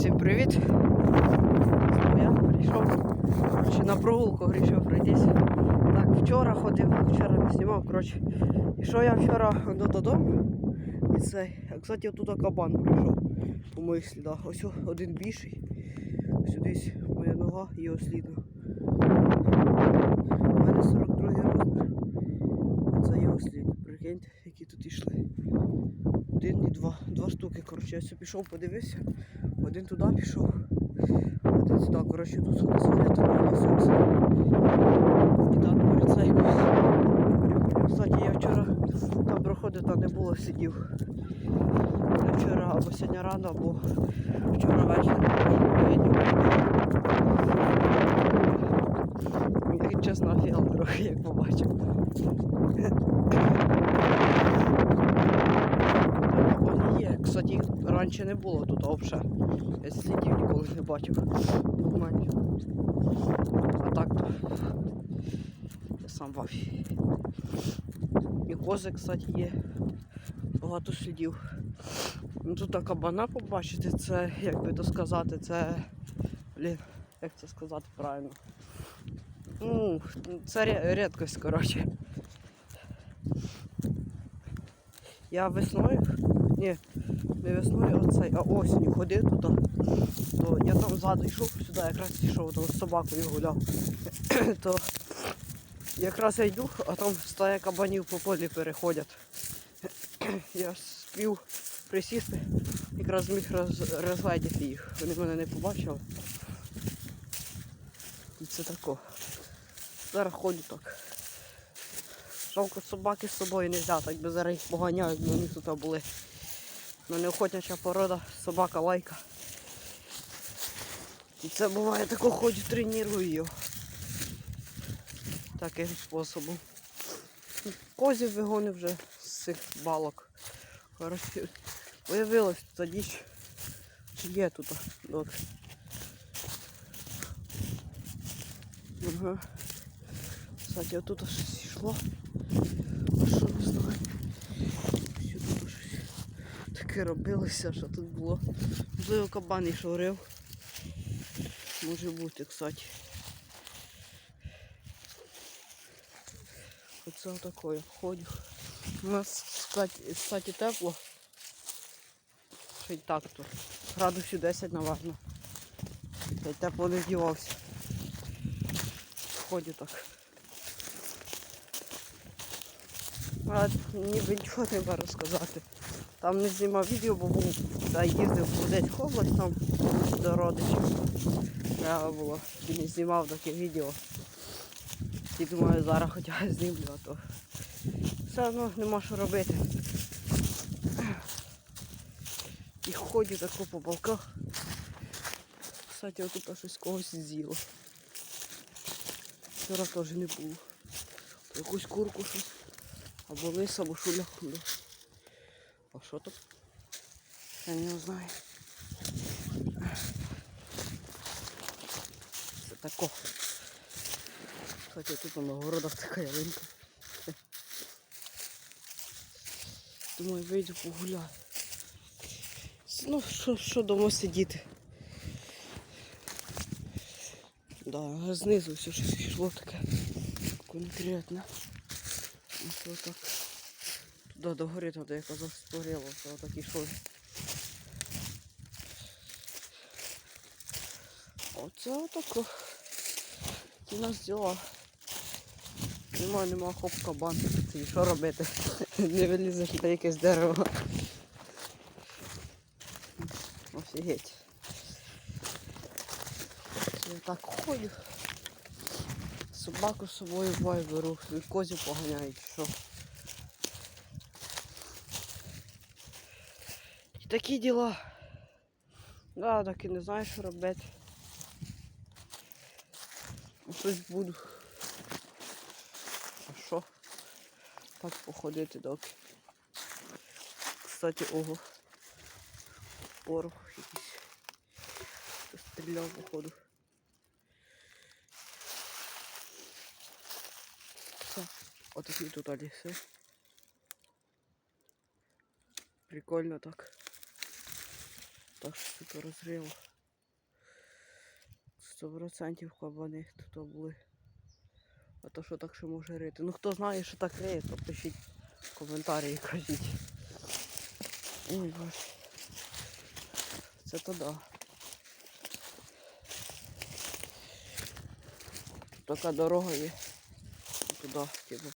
Всім привіт! Я прийшов коротше, на прогулку вирішив пройтись. Так, вчора ходив, вчора не знімав. Коротше. І що я вчора ну, додому? І це, кстати, тут кабан прийшов по моїх слідах. Ось один більший. Сюдись моя нога і його. У мене 42 розмір. Це його слід. Прикиньте, які тут йшли. Два. Два штуки. Коротше, я собі пішов, подивився. Один туди пішов, один сюди. Коротше, тут звалять на сонце. І так перед церквою. Кстати, я вчора там проходив, там не було сидів. Вчора або сьогодні рано, або вчора ввечері. Чесно офігел трохи, як побачив. Вони є. Кстати, їх раніше не було тут взагалі. Я слідів ніколи не бачив. А так то. Я сам в. І кози, кстати, є. Багато слідів. Ну, тут кабана побачити, це, як би то сказати, це. Блін, як це сказати правильно. Ну, це рідкость, коротше. Я весною, ні, не весною, а цей, а осінню ходив туди. То я там ззаду йшов сюди, якраз йшов там з собакою гуляв. то якраз я йду, а там стая кабанів по полі переходять. я спів присісти, якраз зміг роз, розгледіти їх. Вони мене не побачили. І це тако. Зараз ходжу так. Жалко собаки з собою не взяти, так би зараз їх поганяють, бо вони тут були. У мене охотняча порода, собака лайка. І це буває тако ходжу, треную його. Таким способом. Козів вигонив вже з цих балок. Виявилось тоді, чи є тут. Ага. Кстати, отут щось йшло. А що не знаю. Сюди щось таке робилося, що тут було. Можливо, кабан йшов рив. Може бути, кстати. Оце отакое ходю. У нас, кстати, тепло. Ще й так то. Градусів 10, напевно. Та й тепло не здівався. Ходю так. А ніби нічого не можу розказати. Там не знімав відео, бо був та їздив в Одеську область там до родичів. Треба було. І не знімав таке відео. І думаю, зараз хоча б знімлю, а то все одно нема що робити. І ходю тако по балках. Кстати, отут щось когось з'їло. Вчора теж не було. Якусь курку щось. Або лис, або шуляху. А що тут? Я не знаю. Це тако. Кстати, тут на городах така ялинка. Думаю, вийду погуляю. Ну, що, дома сидіти? Да, знизу все щось йшло таке конкретне. Ось отак. До гори, туди я казав, створило, то отак ішов. Оце отако. Нас діла. Нема, нема хоп кабан. І що робити? Не вилізеш на якесь дерево. Офігеть. Я так ходю. Собаку з собою буває беру, і козів поганяють, що. Такі діла. Да, так і не знаю, що робити. Ну, Щось буду. А що? Так походити доки. Кстати, ого. Порох якийсь. Стріляв, походу. Все. Отакі тут ліси. Прикольно так. Так що тут. Сто процентів кабани тут були. А то що так ще може рити? Ну хто знає, що так риє, то пишіть в коментарі кажіть. Ой, боже. Це то да. Така дорога є. Туди, типу,